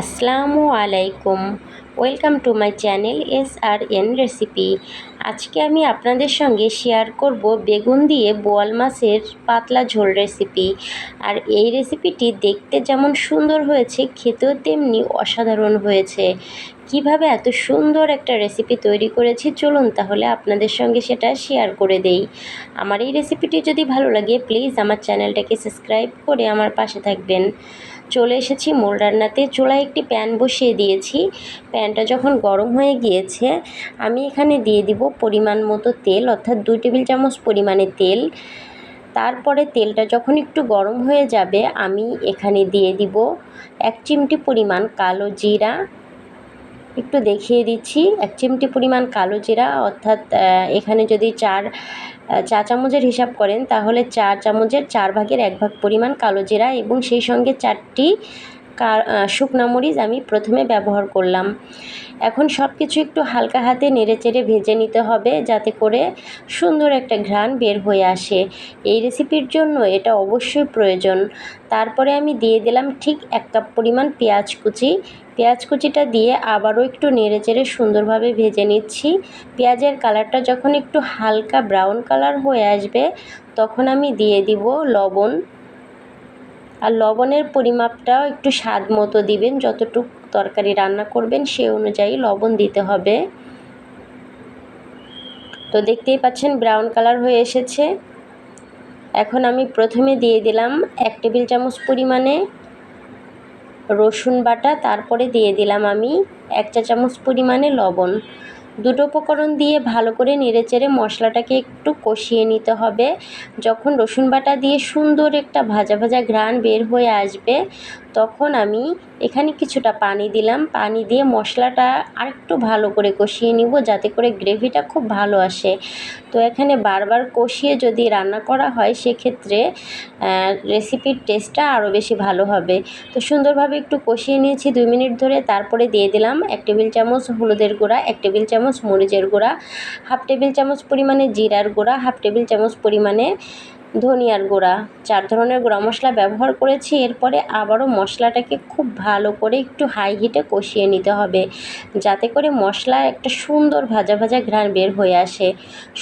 আসসালামু আলাইকুম। Welcome to my channel S R N recipe আজকে আমি আপনাদের সঙ্গে শেয়ার করব বেগুন দিয়ে বোয়াল মাছের পাতলা ঝোল রেসিপি আর এই রেসিপিটি দেখতে যেমন সুন্দর হয়েছে, খেতেও তেমনি অসাধারণ হয়েছে। কীভাবে এত সুন্দর একটা রেসিপি তৈরি করেছি, চলুন তাহলে আপনাদের সঙ্গে সেটা শেয়ার করে দেই। আমার এই রেসিপিটি যদি ভালো লাগে প্লিজ আমার চ্যানেলটাকে সাবস্ক্রাইব করে আমার পাশে থাকবেন। চলে এসেছি মোল রান্নাতে। চুলায় একটি প্যান বসিয়ে দিয়েছি। প্যানটা যখন গরম হয়ে গিয়েছে, আমি এখানে দিয়ে দিব পরিমাণ মতো তেল, অর্থাৎ দুই টেবিল চামচ পরিমাণে তেল। তারপরে তেলটা যখন একটু গরম হয়ে যাবে, আমি এখানে দিয়ে দিব এক চিমটি পরিমাণ কালো জিরা একটু দেখিয়ে দিচ্ছি। এক চিমটি পরিমাণ কালো জিরা, অর্থাৎ এখানে যদি চার চা চামচের হিসাব করেন, তাহলে চা চামচের চার ভাগের এক ভাগ পরিমাণ কালো জিরা এবং সেই সঙ্গে চারটি শুকনা মরিচ আমি প্রথমে ব্যবহার করলাম। এখন সব কিছু একটু হালকা হাতে নেড়ে চেড়ে ভেজে নিতে হবে যাতে করে সুন্দর একটা ঘ্রাণ বের হয়ে আসে। এই রেসিপির জন্য এটা অবশ্যই প্রয়োজন। তারপরে আমি দিয়ে দিলাম ঠিক এক কাপ পরিমাণ পেঁয়াজ কুচি। পেঁয়াজ কুচিটা দিয়ে আবারও একটু নেড়ে চেড়ে সুন্দরভাবে ভেজে নিচ্ছি। পেঁয়াজের কালারটা যখন একটু হালকা ব্রাউন কালার হয়ে আসবে, তখন আমি দিয়ে দিব লবণ। আর লবণের পরিমাপটাও একটু স্বাদ মতো দিবেন, যতটুক তরকারি রান্না করবেন সে অনুযায়ী লবণ দিতে হবে। তো দেখতেই পাচ্ছেন ব্রাউন কালার হয়ে এসেছে। এখন আমি প্রথমে দিয়ে দিলাম এক টেবিল চামচ পরিমাণে রসুন বাটা, তারপরে দিয়ে দিলাম আমি এক চা চামচ পরিমাণে লবণ। দুটো উপকরণ দিয়ে ভালো করে নেড়েচেড়ে মশলাটাকে একটু কষিয়ে নিতে হবে। যখন রসুন বাটা দিয়ে সুন্দর একটা ভাজা ভাজা ঘ্রাণ বের হয়ে আসবে, তখন আমি এখানে কিছুটা পানি দিলাম। পানি দিয়ে মশলাটা আরেকটু ভালো করে কষিয়ে নিব যাতে করে গ্রেভিটা খুব ভালো আসে। তো এখানে বারবার কষিয়ে যদি রান্না করা হয়, সেক্ষেত্রে রেসিপির টেস্টটা আরও বেশি ভালো হবে। তো সুন্দরভাবে একটু কষিয়ে নিয়েছি দুই মিনিট ধরে। তারপরে দিয়ে দিলাম এক টেবিল চামচ হলুদের গুঁড়া, এক টেবিল চামচ মরিচের গুঁড়া, হাফ টেবিল চামচ পরিমাণে জিরার গুঁড়া, হাফ টেবিল চামচ পরিমাণে ধনিয়ার গুঁড়া, চার ধরনের গুঁড়া মশলা ব্যবহার করেছি। এরপরে আবারও মশলাটাকে খুব ভালো করে একটু হাই হিটে কষিয়ে নিতে হবে, যাতে করে মশলা একটা সুন্দর ভাজা ভাজা ঘ্রাণ বের হয়ে আসে।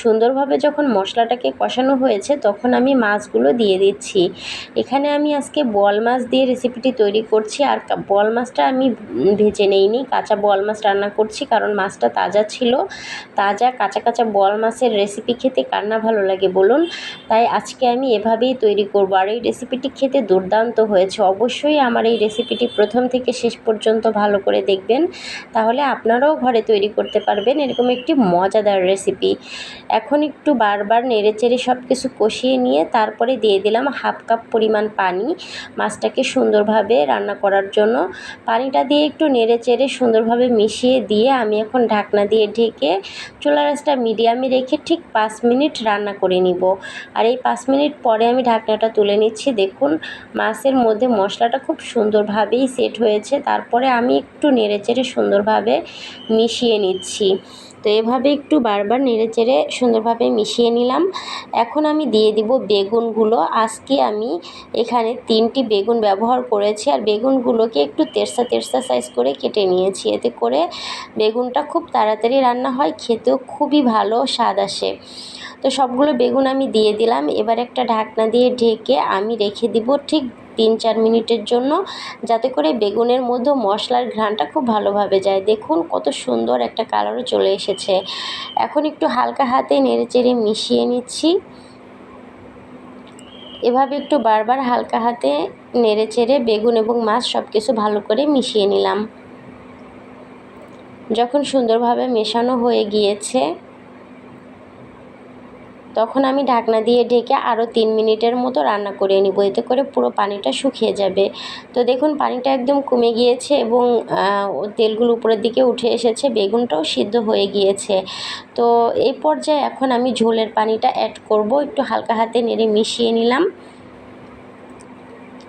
সুন্দরভাবে যখন মশলাটাকে কষানো হয়েছে, তখন আমি মাছগুলো দিয়ে দিচ্ছি। এখানে আমি আজকে বল মাছ দিয়ে রেসিপিটি তৈরি করছি, আর বল মাছটা আমি ভেজে নেইনি। কাঁচা বল মাছ রান্না করছি, কারণ মাছটা তাজা ছিল। তাজা কাঁচা কাঁচা বল মাছের রেসিপি খেতে কার না ভালো লাগে বলুন? তাই আজকে আজকে আমি এভাবেই তৈরি করব। আর এই রেসিপিটি খেতে দুর্দান্ত হয়েছে। অবশ্যই আমার এই রেসিপিটি প্রথম থেকে শেষ পর্যন্ত ভালো করে দেখবেন। তাহলে আপনারাও ঘরে তৈরি করতে পারবেন এরকম একটি মজাদার রেসিপি। এখন একটু বারবার নেড়ে চেড়ে সব কিছু কষিয়ে নিয়ে তারপরে দিয়ে দিলাম হাফ কাপ পরিমাণ পানি। মাছটাকে সুন্দরভাবে রান্না করার জন্য পানিটা দিয়ে একটু নেড়ে চেড়ে সুন্দরভাবে মিশিয়ে দিয়ে আমি এখন ঢাকনা দিয়ে ঢেকে চুলা রাসটা মিডিয়ামে রেখে ঠিক পাঁচ মিনিট রান্না করে নিব। আর এই পাঁচ মিনিট পরে আমি ঢাকনাটা তুলে নিচ্ছি। দেখুন, মাছের মধ্যে মশলাটা খুব সুন্দরভাবেই সেট হয়েছে। তারপরে আমি একটু নেড়েচেড়ে সুন্দরভাবে মিশিয়ে নিচ্ছি। তো এভাবে একটু বারবার নেড়ে নেড়েচেড়ে সুন্দরভাবে মিশিয়ে নিলাম। এখন আমি দিয়ে দিব বেগুনগুলো। আজকে আমি এখানে তিনটি বেগুন ব্যবহার করেছি আর বেগুনগুলোকে একটু তেরসা তেরসা সাইজ করে কেটে নিয়েছি। এতে করে বেগুনটা খুব তাড়াতাড়ি রান্না হয়, খেতেও খুবই ভালো, স্বাদ আসে। তো সবগুলো বেগুন আমি দিয়ে দিলাম। এবার একটা ঢাকনা দিয়ে ঢেকে আমি রেখে দিব ঠিক তিন চার মিনিটের জন্য, যাতে করে বেগুনের মধ্যে মশলার ঘ্রাণটা খুব ভালোভাবে যায়। দেখুন কত সুন্দর একটা কালারও চলে এসেছে। এখন একটু হালকা হাতে নেড়ে চেড়ে মিশিয়ে নিচ্ছি। এভাবে একটু বারবার হালকা হাতে নেড়ে চেড়ে বেগুন এবং মাছ সব কিছু ভালো করে মিশিয়ে নিলাম। যখন সুন্দরভাবে মেশানো হয়ে গিয়েছে তখন আমি ঢাকনা দিয়ে ঢেকে আরও তিন মিনিটের মতো রান্না করে নিব, এতে করে পুরো পানিটা শুকিয়ে যাবে। তো দেখুন, পানিটা একদম কমে গিয়েছে এবং তেলগুলো উপরের দিকে উঠে এসেছে, বেগুনটাও সিদ্ধ হয়ে গিয়েছে। তো এই পর্যায়ে এখন আমি ঝোলের পানিটা অ্যাড করব, একটু হালকা হাতে নেড়ে মিশিয়ে নিলাম।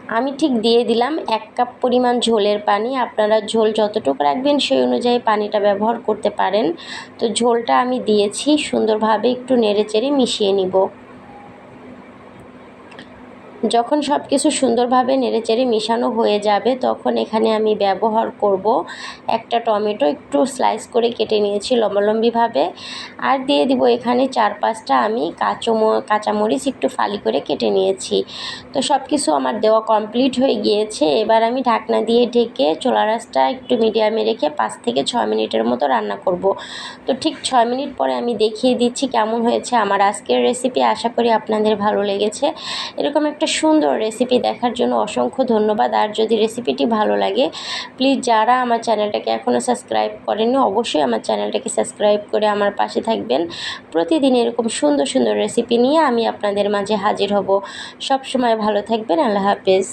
আমি ঠিক দিয়ে দিলাম এক কাপ পরিমাণ ঝোলের পানি। আপনারা ঝোল যতটুকু রাখবেন সেই অনুযায়ী পানিটা ব্যবহার করতে পারেন। তো ঝোলটা আমি দিয়েছি, সুন্দরভাবে একটু নেড়ে চেড়ে মিশিয়ে নিব। যখন সব কিছু সুন্দরভাবে নেড়েচেড়ে মিশানো হয়ে যাবে, তখন এখানে আমি ব্যবহার করব একটা টমেটো একটু স্লাইস করে কেটে নিয়েছি লম্বালম্বিভাবে। আর দিয়ে দিব এখানে চার পাঁচটা আমি কাঁচমো কাঁচামরিচ একটু ফালি করে কেটে নিয়েছি। তো সব কিছু আমার দেওয়া কমপ্লিট হয়ে গিয়েছে। এবার আমি ঢাকনা দিয়ে ঢেকে চোলা রাসটা একটু মিডিয়ামে রেখে পাঁচ থেকে ছয় মিনিটের মতো রান্না করব। তো ঠিক ছয় মিনিট পরে আমি দেখিয়ে দিচ্ছি কেমন হয়েছে আমার আজকের রেসিপি আশা করি আপনাদের ভালো লেগেছে। এরকম একটা সুন্দর রেসিপি দেখার জন্য অসংখ্য ধন্যবাদ। আর যদি রেসিপিটি ভালো লাগে প্লিজ যারা আমার চ্যানেলটাকে এখনও সাবস্ক্রাইব করেনি অবশ্যই আমার চ্যানেলটাকে সাবস্ক্রাইব করে আমার পাশে থাকবেন। প্রতিদিন এরকম সুন্দর সুন্দর রেসিপি নিয়ে আমি আপনাদের মাঝে হাজির হব। সব সময় ভালো থাকবেন, আল্লাহ হাফেজ।